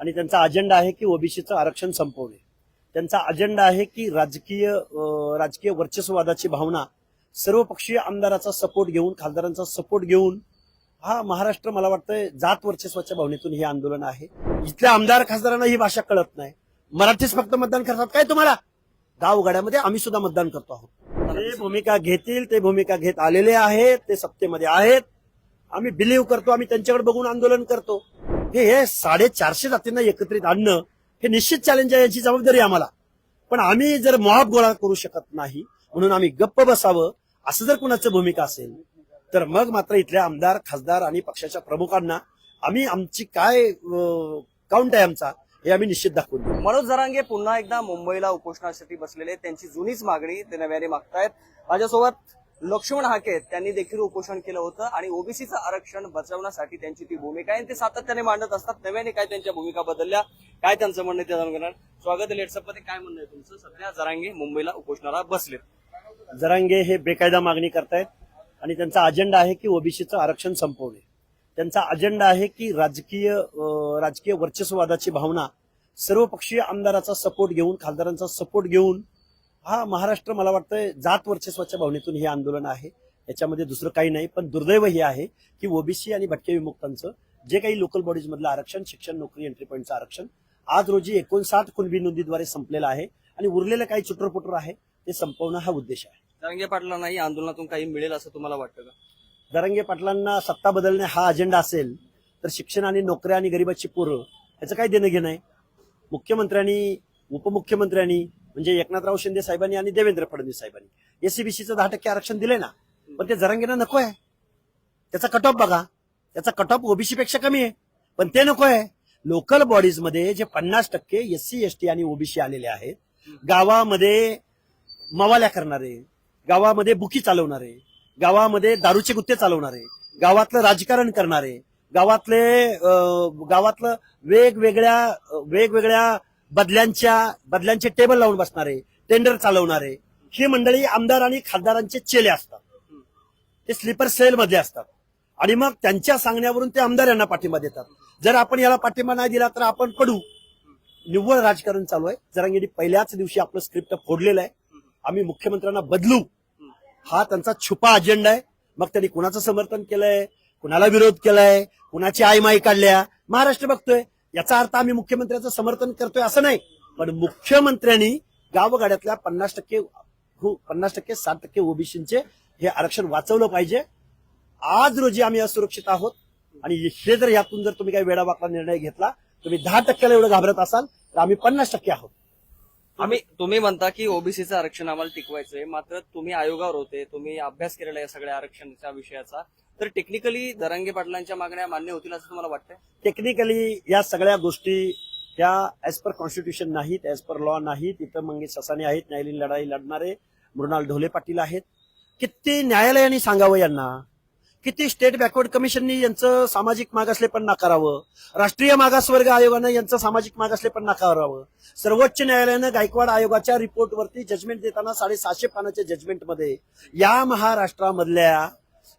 आणि त्यांचा अजेंडा आहे की ओबीसीचं आरक्षण संपवणे. त्यांचा अजेंडा आहे की राजकीय राजकीय वर्चस्ववादाची भावना सर्वपक्षीय आमदाराचा सपोर्ट घेऊन खासदारांचा सपोर्ट घेऊन हा महाराष्ट्र मला वाटतंय जात वर्चस्वाच्या भावनेतून हे आंदोलन आहे. इथल्या आमदार खासदारांना ही भाषा कळत नाही. मराठीच फक्त मतदान करतात. काय तुम्हाला? गावगाड्यामध्ये आम्ही सुद्धा मतदान करतो आहोत. ते भूमिका घेतील ते भूमिका घेत आलेले आहेत ते सत्तेमध्ये आहेत. आम्ही बिलीव्ह करतो आम्ही त्यांच्याकडे बघून आंदोलन करतो. हे हे साडेचारशे जातींना एकत्रित आणणं हे निश्चित चॅलेंज आहे याची जबाबदारी आम्हाला. पण आम्ही जर मोहाब गोळा करू शकत नाही म्हणून आम्ही गप्प बसावं असं जर कुणाचं भूमिका असेल तर मग मात्र इथल्या आमदार खासदार आणि पक्षाच्या प्रमुखांना आम्ही आमची काय काउंट आहे आमचा हे आम्ही निश्चित दाखवून देऊ. मनोज जरांगे पुन्हा एकदा मुंबईला उपोषणासाठी बसलेले त्यांची जुनीच मागणी ते नव्याने मागतायत. माझ्यासोबत लक्ष्मण हाके त्यांनी देखील उपोषण केलं होतं आणि ओबीसीचं आरक्षण बचावण्यासाठी त्यांची ती भूमिका आहे. आणि ते सातत्याने मांडत असतात. नव्याने काय त्यांच्या भूमिका बदलल्या? काय त्यांचं म्हणणं आहे ते जाणून घेणार. स्वागत आहे मध्ये काय म्हणणं आहे तुमचं? सध्या जरांगे मुंबईला उपोषणाला बसलेत. जरांगे हे बेकायदा मागणी करतायत आणि त्यांचा अजेंडा आहे की ओबीसीचं आरक्षण संपवणे. त्यांचा अजेंडा आहे की राजकीय राजकीय वर्चस्ववादाची भावना सर्वपक्षीय आमदाराचा सपोर्ट घेऊन खासदारांचा सपोर्ट घेऊन हा महाराष्ट्र मला वाटतं जात वर्चस्वाच्या भावनेतून हे आंदोलन आहे. याच्यामध्ये दुसरं काही नाही पण दुर्दैव हे आहे की ओबीसी आणि भटके विमुक्तांचं जे काही लोकल बॉडीज मधलं आरक्षण शिक्षण नोकरी एंट्री पॉईंटचं आरक्षण आज रोजी एकोणसाठ कुणबी नोंदीद्वारे संपलेलं आहे आणि उरलेलं काही चुटरपुटर आहे ते संपवणं हा उद्देश आहे. जरांगे पाटलांना या आंदोलनातून काही मिळेल असं तुम्हाला वाटतं का? दरंगे पाटलांना सत्ता बदलणे हा अजेंडा असेल तर शिक्षण आणि नोकऱ्या आणि गरिबाची पोरं याचं काय देणं घेणं आहे? मुख्यमंत्र्यांनी उपमुख्यमंत्र्यांनी म्हणजे एकनाथराव शिंदे साहेबांनी आणि देवेंद्र फडणवीस साहेबांनी. एसीबीसीचं दहा टक्के आरक्षण दिले ना पण ते जरांगेना नको आहे. त्याचा कट ऑफ बघा. त्याचा कट ऑफ ओबीसी पेक्षा कमी आहे पण ते नको आहे. लोकल बॉडीजमध्ये जे पन्नास टक्के एस सी एस टी आणि ओबीसी आलेले आहेत गावामध्ये मवाल्या करणारे गावामध्ये बुकी चालवणारे गावामध्ये दारूचे गुत्ते चालवणारे गावातलं राजकारण करणारे गावातले गावातलं वेगवेगळ्या वेगवेगळ्या बदल्यांच्या बदल्यांचे टेबल लावून बसणारे टेंडर चालवणारे ही मंडळी आमदार आणि खासदारांचे चेले असतात. ते स्लीपर सेल मध्ये असतात. आणि मग त्यांच्या सांगण्यावरून ते आमदार यांना पाठिंबा देतात. जर आपण याला पाठिंबा नाही दिला तर आपण पडू. निव्वळ राजकारण चालू आहे. जरांगेडी पहिल्याच दिवशी आपलं स्क्रिप्ट फोडलेलं आहे. आम्ही मुख्यमंत्र्यांना बदलू. हा त्यांचा छुपा अजेंडा आहे. मग त्यांनी कुणाचं समर्थन केलंय? कुणाला विरोध केलाय? कुणाची आईमाई काढल्या? महाराष्ट्र बघतोय. याचा अर्थ आम्ही मुख्यमंत्र्यांचं समर्थन करतोय असं नाही पण मुख्यमंत्र्यांनी गावगाड्यातल्या पन्नास टक्के पन्नास टक्के साठ टक्के ओबीसीचे हे आरक्षण वाचवलं पाहिजे. आज रोजी आम्ही असुरक्षित आहोत आणि हे जर यातून जर तुम्ही काही वेळावाकला निर्णय घेतला तुम्ही दहा टक्क्याला एवढं घाबरत असाल तर आम्ही पन्नास टक्के आहोत. आम्ही तुम्ही म्हणता की ओबीसीचं आरक्षण आम्हाला टिकवायचंय मात्र तुम्ही आयोगावर होते तुम्ही अभ्यास केलेला या सगळ्या आरक्षणाच्या विषयाचा. तर टेक्निकली दरांगे पाटलांच्या मागण्या मान्य होतील असं तुम्हाला वाटतंय? टेक्निकली या सगळ्या गोष्टी त्या ॲज पर कॉन्स्टिट्यूशन नाहीत ॲज पर लॉ नाहीत. इथं मंगेश ससाने आहेत न्यायालयीन लढाई लढणारे मृणाल ढोले पाटील आहेत. किती न्यायालयाने सांगावं यांना? किती स्टेट बॅकवर्ड कमिशननी यांचं सामाजिक मागासले पण नाकारावं? राष्ट्रीय मागासवर्ग आयोगानं यांचं सामाजिक मागासले पण नाकारावं? सर्वोच्च न्यायालयानं गायकवाड आयोगाच्या रिपोर्टवरती जजमेंट देताना साडेसहाशे पानाच्या जजमेंटमध्ये या महाराष्ट्रामधल्या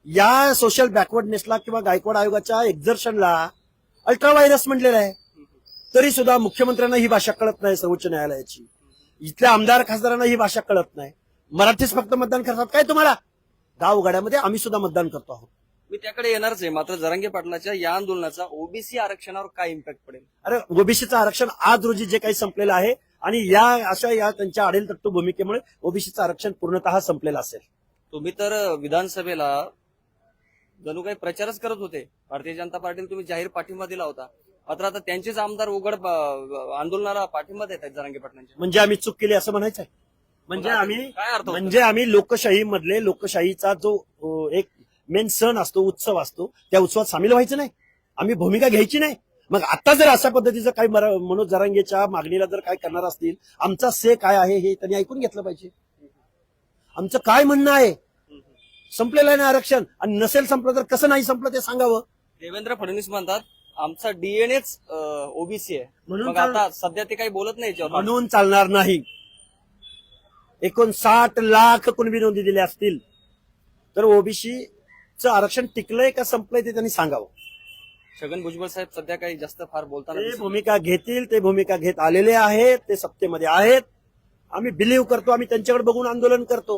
या सोशल बॅकवर्डनेसला किंवा गायकवाड आयोगाच्या एक्झर्शनला अल्ट्रा व्हायरस म्हटलेलं आहे. तरी सुद्धा मुख्यमंत्र्यांना ही भाषा कळत नाही सर्वोच्च न्यायालयाची. इथल्या आमदार खासदारांना ही भाषा कळत नाही. मराठीच फक्त मतदान करतात. काय तुम्हाला? गावगाड्यामध्ये आम्ही सुद्धा मतदान करतो आहोत. मी त्याकडे येणारच आहे. मात्र जरांगे पाटलाच्या या आंदोलनाचा ओबीसी आरक्षणावर काय इम्पॅक्ट पडेल? अरे ओबीसीचं आरक्षण आज रोजी जे काही संपलेलं आहे आणि या अशा या त्यांच्या आडेल तट्टू भूमिकेमुळे ओबीसीचं आरक्षण पूर्णतः संपलेलं असेल. तुम्ही तर विधानसभेला जणू काही प्रचारच करत होते. भारतीय जनता पार्टीला तुम्ही जाहीर पाठिंबा दिला होता. मात्र आता त्यांचेच आमदार उघड आंदोलनाला पाठिंबा देत आहेत जरांगे म्हणजे आम्ही चूक केली असं म्हणायचं आहे म्हणजे आम्ही काय अर्थ? म्हणजे आम्ही लोकशाही मधले लोकशाहीचा जो अ, एक मेन सण असतो उत्सव असतो त्या उत्सवात सामील व्हायचं नाही. आम्ही भूमिका घ्यायची नाही. मग आता जर अशा पद्धतीचं काही मरा- मनोज जरांगेच्या मागणीला जर काय करणार असतील आमचा से काय आहे हे त्यांनी ऐकून घेतलं पाहिजे. आमचं काय म्हणणं आहे? संपलेलं आहे ना आरक्षण? आणि नसेल संपलं तर कसं नाही संपलं ते सांगावं? देवेंद्र फडणवीस म्हणतात आमचा डीएनएच ओबीसी आहे. म्हणून मग आता सध्या ते काही बोलत नाही याच्यावर. म्हणून चालणार नाही. एकोणसाठ लाख कुणबी नोंदी दिल्या असतील तर ओबीसीचं आरक्षण टिकलंय का संपलंय ते त्यांनी सांगावं. छगन भुजबळ साहेब सध्या काही जास्त फार बोलताना ते दिसत नाही. भूमिका घेतील ते भूमिका घेत आलेले आहेत ते सत्तेमध्ये आहेत. आम्ही बिलीव्ह करतो आम्ही त्यांच्याकडे बघून आंदोलन करतो.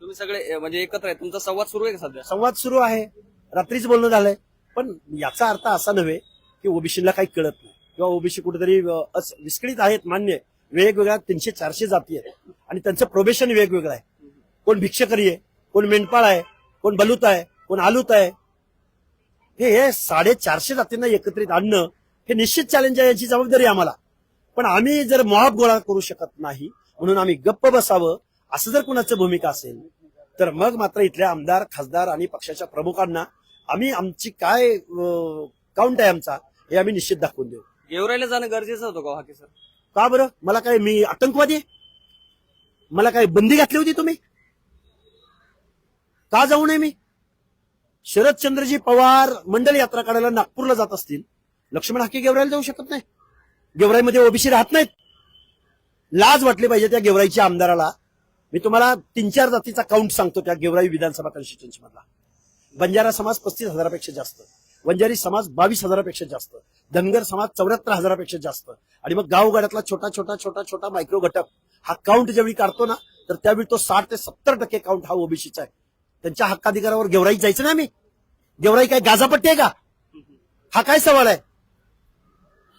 तुम्ही सगळे म्हणजे एकत्र आहे तुमचा संवाद सुरू आहे का सध्या? संवाद सुरू आहे. रात्रीच बोलणं झालंय. पण याचा अर्थ असा नव्हे की ओबीसीला काही कळत नाही. किंवा ओबीसी कुठेतरी विस्कळीत आहेत मान्य वेगवेगळ्या तीनशे चारशे जाती आहेत. आणि त्यांचं प्रोबेशन वेगवेगळं आहे. कोण भिक्षकरी आहे कोण मेंढपाळ आहे कोण बलूत आहे कोण आलूत आहे. हे हे साडेचारशे जातींना एकत्रित आणणं हे निश्चित चॅलेंज आहे याची जबाबदारी आम्हाला. पण आम्ही जर मोहाब गोळा करू शकत नाही म्हणून आम्ही गप्प बसावं असं जर कुणाचं भूमिका असेल तर मग मात्र इथल्या आमदार खासदार आणि पक्षाच्या प्रमुखांना आम्ही आमची काय काउंट आहे आमचा हे आम्ही निश्चित दाखवून देऊ. गेवराईला जाणं गरजेचं होतं का हाके सर? का बरं? मला काय मी आतंकवादी आहे? मला काय बंदी घातली होती तुम्ही? का जाऊ नये मी? शरदचंद्रजी पवार मंडल यात्रा काढायला नागपूरला जात असतील. लक्ष्मण हाके गेवराईला जाऊ शकत नाही. गेवराईमध्ये ओबीसी राहत नाहीत. लाज वाटली पाहिजे त्या गेवराईच्या आमदाराला. मी तुम्हाला तीन चार जातीचा काउंट सांगतो त्या गेवराई विधानसभा कॉन्स्टिट्युन्सी मधला बंजारा समाज पस्तीस हजारापेक्षा जास्त. वंजारी समाज बावीस हजारापेक्षा जास्त. धनगर समाज चौऱ्याहत्तर हजारापेक्षा जास्त. आणि मग गावगाड्यातला छोटा छोटा छोटा छोटा मायक्रो घटक हा काउंट ज्यावेळी काढतो ना तर त्यावेळी तो साठ ते सत्तर टक्के काउंट हा ओबीसीचा आहे. त्यांच्या हक्काधिकारावर गेवराई जायचं ना आम्ही? गेवराई काय गाजापट्टी आहे का? हा काय सवाल आहे?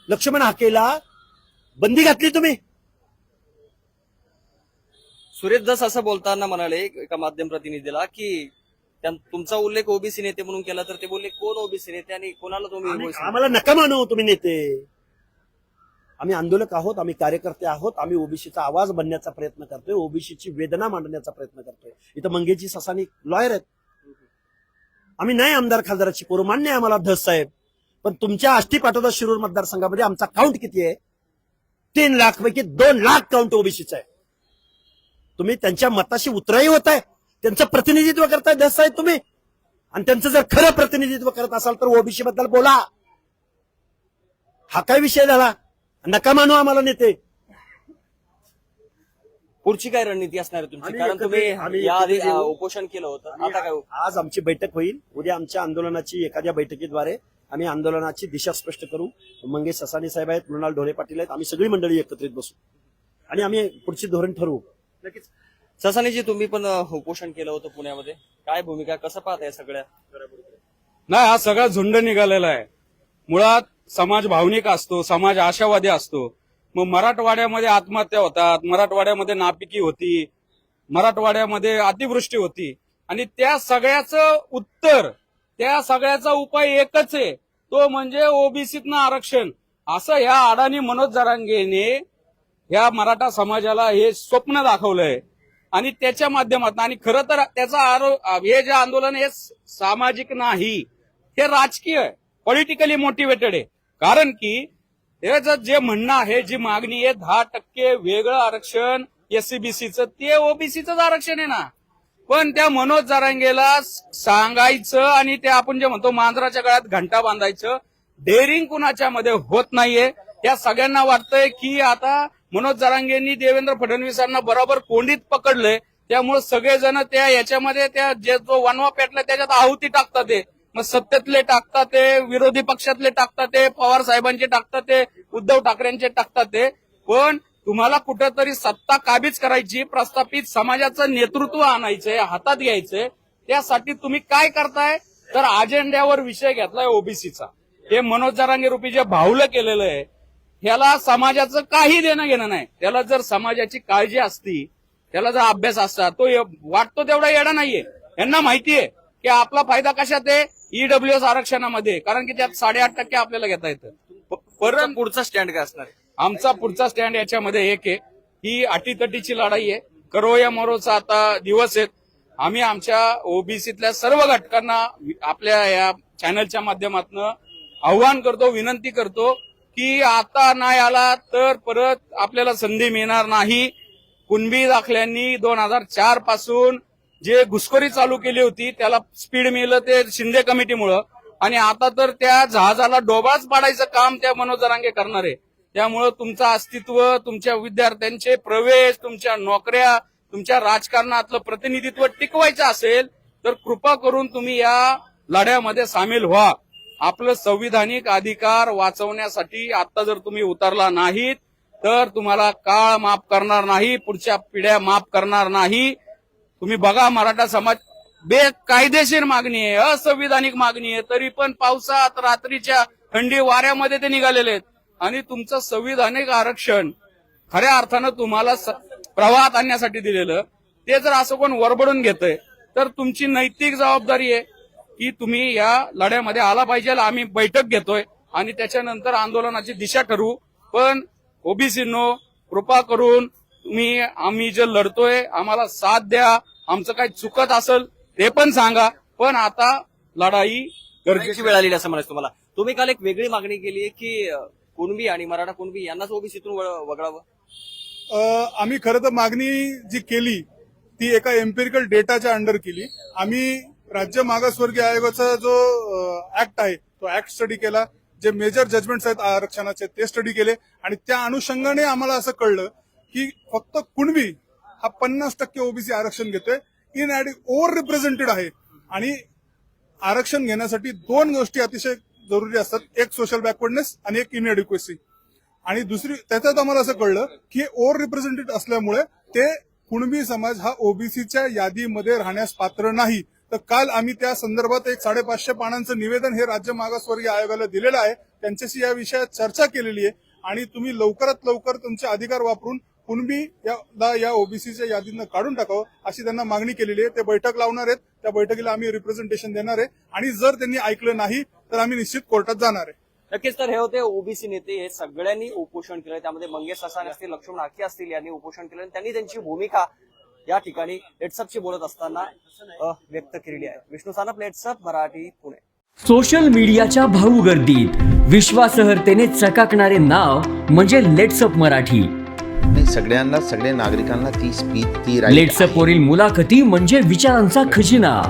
लक्ष्मण हाकेला बंदी घातली तुम्ही? सुरेश दस असं बोलताना म्हणाले एका माध्यम प्रतिनिधीला की तुमचा उल्लेख ओबीसी नेते म्हणून केला तर ते बोलले कोण ओबीसी नेते आणि कोणाला तुम्ही? आम्हाला नका मानू तुम्ही नेते. आम्ही आंदोलक आहोत आम्ही कार्यकर्ते आहोत आम्ही ओबीसीचा आवाज बनण्याचा प्रयत्न करतोय ओबीसीची वेदना मांडण्याचा प्रयत्न करतोय. इथं मंगेजी ससानी लॉयर आहेत. आम्ही नाही आमदार खासदाराची पोरं मान्य आहे आम्हाला धस साहेब. पण तुमच्या आष्टी पाटोदा शिरूर मतदारसंघामध्ये आमचा काउंट किती आहे? तीन लाख पैकी दोन लाख काउंट ओबीसीचा आहे. तुम्ही त्यांच्या मताशी उतराई होत आहे त्यांचं प्रतिनिधित्व करताय धस साहेब तुम्ही. आणि त्यांचं जर खरं प्रतिनिधित्व करत असाल तर ओबीसी बद्दल बोला. हा काय विषय झाला? नका मानू आम्हाला नेते. पुढची काय रणनीती असणार आहे तुमची? कारण तुम्ही याआधी उपोषण केलं होतं. आता काय? आज आमची बैठक होईल. उद्या आमच्या आंदोलनाची एखाद्या बैठकीद्वारे आम्ही आंदोलनाची दिशा स्पष्ट करू. मंगेश ससानी साहेब आहेत मृणाल ढोरे पाटील आहेत. आम्ही सगळी मंडळी एकत्रित बसू. आणि आम्ही पुढची धोरण ठरवू. नक्कीच. ससानीजी तुम्ही पण उपोषण केलं होतं पुण्यामध्ये. काय भूमिका कसं पाहताय सगळ्या नाही हा सगळा झुंड निघालेला आहे. मुळात समाज भावनिक असतो समाज आशावादी असतो. मग मराठवाड्यामध्ये आत्महत्या होतात मराठवाड्यामध्ये नापिकी होती मराठवाड्यामध्ये अतिवृष्टी होती. आणि त्या सगळ्याचं उत्तर त्या सगळ्याचा उपाय एकच आहे. तो म्हणजे ओबीसीतनं आरक्षण. असं ह्या अडाणी मनोज जरांगेने ह्या मराठा समाजाला हे स्वप्न दाखवलंय. आणि त्याच्या माध्यमातून आणि खरं तर त्याचा आरो हे जे आंदोलन हे सामाजिक नाही. हे राजकीय आहे. पॉलिटिकली मोटिवेटेड आहे. कारण की त्याचं जे म्हणणं आहे जी मागणी आहे दहा टक्के वेगळं आरक्षण एससीबीसीचं ते ओबीसीचं आरक्षण आहे ना. पण त्या मनोज जारांगेला सांगायचं आणि ते आपण जे म्हणतो मांजराच्या गळ्यात घंटा बांधायचं डेअरिंग कुणाच्या मध्ये होत नाहीये. या सगळ्यांना वाटतंय की आता मनोज जरांगेंनी देवेंद्र फडणवीसांना बरोबर कोंडीत पकडलंय. त्यामुळे सगळेजण त्या याच्यामध्ये त्या जे जो वनवा पेटला त्याच्यात आहुती टाकतात ते. मग सत्तेतले टाकतात ते विरोधी पक्षातले टाकतात ते पवार साहेबांचे टाकतात ते उद्धव ठाकरेंचे टाकतात ते. पण तुम्हाला कुठेतरी सत्ता काबीज करायची प्रस्थापित समाजाचं नेतृत्व आणायचंय हातात घ्यायचंय त्यासाठी तुम्ही काय करताय? तर अजेंड्यावर विषय घेतलाय ओबीसीचा. हे मनोज जरांगे रूपी जे भावलं केलेलं आहे ह्याला समाजाचं काही देणं घेणं नाही. त्याला जर समाजाची काळजी असती त्याला जर अभ्यास असता तो वाटतो तेवढा येडा नाहीये. यांना माहितीये की आपला फायदा कशात आहे? ईडब्ल्यू एस आरक्षणामध्ये. कारण की त्यात साडेआठ टक्के आपल्याला घेता येतं. परत पुढचा स्टँड काय असणार? आमचा पुढचा स्टँड याच्यामध्ये एक आहे. ही अटीतटीची लढाई आहे. करो या मरोचा आता दिवस आहेत आम्ही आमच्या ओबीसीतल्या सर्व घटकांना आपल्या या चॅनलच्या माध्यमातून आव्हान करतो विनंती करतो की आता नाही आला तर परत आपल्याला संधी मिळणार नाही. कुणबी दाखल्यांनी दोन हजार चारपासून जे घुसखोरी चालू केली होती त्याला स्पीड मिळलं ते शिंदे कमिटीमुळं. आणि आता तर त्या जहाजाला डोबाच पाडायचं काम त्या मनोज जरांगे करणार आहे. त्यामुळं तुमचं अस्तित्व तुमच्या विद्यार्थ्यांचे प्रवेश तुमच्या नोकऱ्या तुमच्या राजकारणातलं प्रतिनिधित्व टिकवायचं असेल तर कृपा करून तुम्ही या लढ्यामध्ये सामील व्हा. आपलं संविधानिक अधिकार वाचवण्यासाठी आता जर तुम्ही उतरला नाहीत तर तुम्हाला काळ माफ करणार नाही पुढच्या पिढ्या माफ करणार नाही. तुम्ही बघा मराठा समाज बेकायदेशीर मागणी आहे असंविधानिक मागणी आहे. तरी पण पावसात रात्रीच्या थंडी वाऱ्यामध्ये ते निघालेले आहेत. आणि तुमचं संविधानिक आरक्षण खऱ्या अर्थानं तुम्हाला प्रवाहात आणण्यासाठी दिलेलं ते जर असं कोण वरबडून घेतंय तर तुमची नैतिक जबाबदारी आहे. की तुम्ही या लढ्यामध्ये आला पाहिजे आम्ही बैठक घेतोय आणि त्याच्यानंतर आंदोलनाची दिशा ठरवू पण ओबीसीनो कृपा करून तुम्ही आम्ही जे लढतोय आम्हाला साथ द्या. आमचं काही चुकत असेल ते पण सांगा. पण आता लढाई गरजेची वेळ आलेली असं म्हणायचं तुम्हाला. तुम्ही काल एक वेगळी मागणी केली आहे की कुणबी आणि मराठा कुणबी यांनाच ओबीसीतून वगळावं? आम्ही खरं तर मागणी जी केली ती एका एम्पिरिकल डेटाच्या अंडर केली. आम्ही राज्य मागासवर्गीय आयोगाचा जो ऍक्ट आहे तो ऍक्ट स्टडी केला. जे मेजर जजमेंट्स आहेत आरक्षणाचे ते स्टडी केले. आणि त्या अनुषंगाने आम्हाला असं कळलं की फक्त कुणबी हा पन्नास टक्के ओबीसी आरक्षण घेतोय. इन ऍड ओव्हर रिप्रेझेंटेड आहे. आणि आरक्षण घेण्यासाठी दोन गोष्टी अतिशय जरुरी असतात. एक सोशल बॅकवर्डनेस आणि एक इनएड्युकेसी आणि दुसरी त्याच्यात आम्हाला असं कळलं की ओव्हर रिप्रेझेंटेड असल्यामुळे ते कुणबी समाज हा ओबीसीच्या यादीमध्ये राहण्यास पात्र नाही. तर काल आम्ही त्या संदर्भात एक साडेपाचशे पानांचं निवेदन हे राज्य मागासवर्गीय आयोगाला दिलेलं आहे. त्यांच्याशी या विषयात चर्चा केलेली आहे. आणि तुम्ही लवकरात लवकर तुमचे अधिकार वापरून कुणबी या या ओबीसीच्या यादीनं काढून टाकावं अशी त्यांना मागणी केलेली आहे. ते बैठक लावणार आहेत. त्या बैठकीला आम्ही रिप्रेझेंटेशन देणार आहे. आणि जर त्यांनी ऐकलं नाही तर आम्ही निश्चित कोर्टात जाणार आहे. नक्कीच तर हे होते ओबीसी नेते. हे सगळ्यांनी उपोषण केलं त्यामध्ये मंगेश ससाने असतील लक्ष्मण हाके असतील यांनी उपोषण केलं आणि त्यांनी त्यांची भूमिका या ठिकाणी लेट्सअपची बोलत असताना व्यक्त केलेली आहे. विष्णू सानप लेट्सअप मराठी पुणे. सोशल मीडियाच्या भाऊ गर्दीत विश्वासार्हतेने चकाकणारे नाव म्हणजे लेट्सअप मराठी. नाही सगळ्यांना सगळ्या नागरिकांना ती स्पीच ती लेट्सअप. वरील मुलाखती म्हणजे विचारांचा खजिना.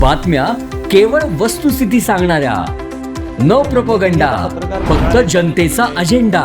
बातम्या केवळ वस्तुस्थिती सांगणाऱ्या. न प्रपोगंडा फक्त जनतेचा अजेंडा.